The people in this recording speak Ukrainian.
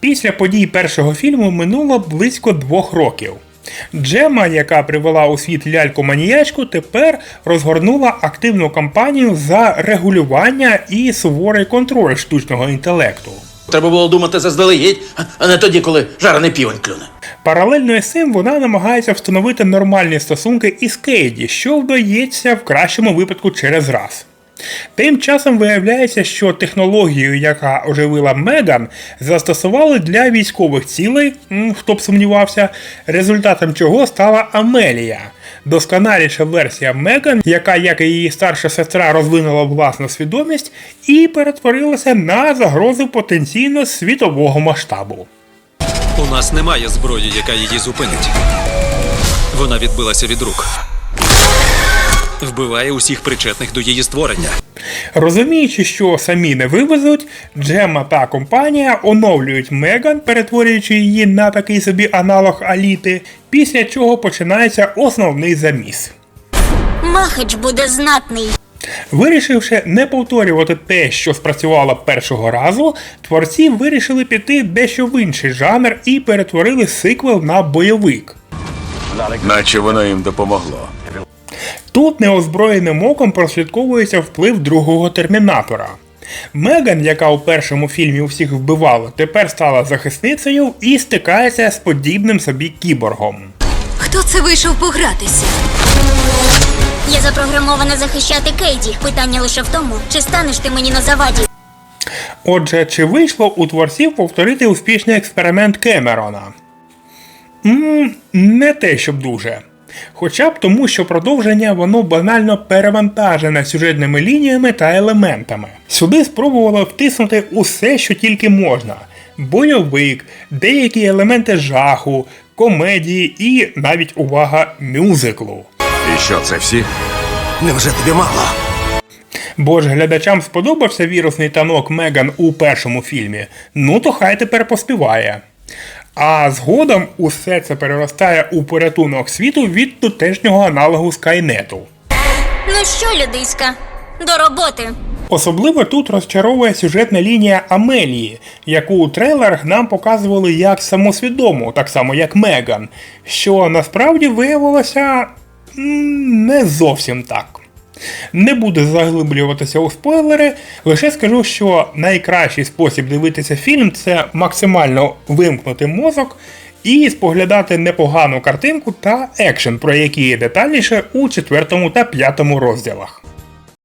Після подій першого фільму минуло близько двох років. Джема, яка привела у світ ляльку-маніячку, тепер розгорнула активну кампанію за регулювання і суворий контроль штучного інтелекту. Треба було думати заздалегідь, а- а не тоді, коли жарений півень клюне. Паралельно із цим вона намагається встановити нормальні стосунки із Кейді, що вдається в кращому випадку через раз. Тим часом виявляється, що технологію, яка оживила Меган, застосували для військових цілей, хто б сумнівався, результатом чого стала Амелія. Досконаліша версія Меган, яка, як і її старша сестра, розвинула власну свідомість і перетворилася на загрозу потенційно світового масштабу. У нас немає зброї, яка її зупинить. Вона відбилася від рук. Вбиває усіх причетних до її створення. Розуміючи, що самі не вивезуть, Джемма та компанія оновлюють Меган, перетворюючи її на такий собі аналог Аліти, після чого починається основний заміс. Махач буде знатний. Вирішивши не повторювати те, що спрацювало першого разу, творці вирішили піти дещо в інший жанр і перетворили сиквел на бойовик. Наче воно їм допомогло. Тут неозброєним оком прослідковується вплив другого термінатора. Меган, яка у першому фільмі усіх вбивала, тепер стала захисницею і стикається з подібним собі кіборгом. Хто це вийшов погратися? Я запрограмована захищати Кейді. Питання лише в тому, чи станеш ти мені на заваді. Отже, чи вийшло у творців повторити успішний експеримент Кемерона? м не те, щоб дуже. Хоча б тому, що продовження воно банально перевантажене сюжетними лініями та елементами. Сюди спробували втиснути усе, що тільки можна: бойовик, деякі елементи жаху, комедії і навіть увага мюзиклу. І що це всі? Невже тобі мало? Бо ж глядачам сподобався вірусний танок Меган у першому фільмі, ну то хай тепер поспіває. А згодом усе це переростає у порятунок світу від тутешнього аналогу Скайнету. Ну що, людиська, до роботи. Особливо тут розчаровує сюжетна лінія Амелії, яку у трейлерах нам показували як самосвідому, так само як Меган, що насправді виявилося не зовсім так. Не буду заглиблюватися у спойлери, лише скажу, що найкращий спосіб дивитися фільм це максимально вимкнути мозок і споглядати непогану картинку та екшен, про які є детальніше у четвертому та п'ятому розділах.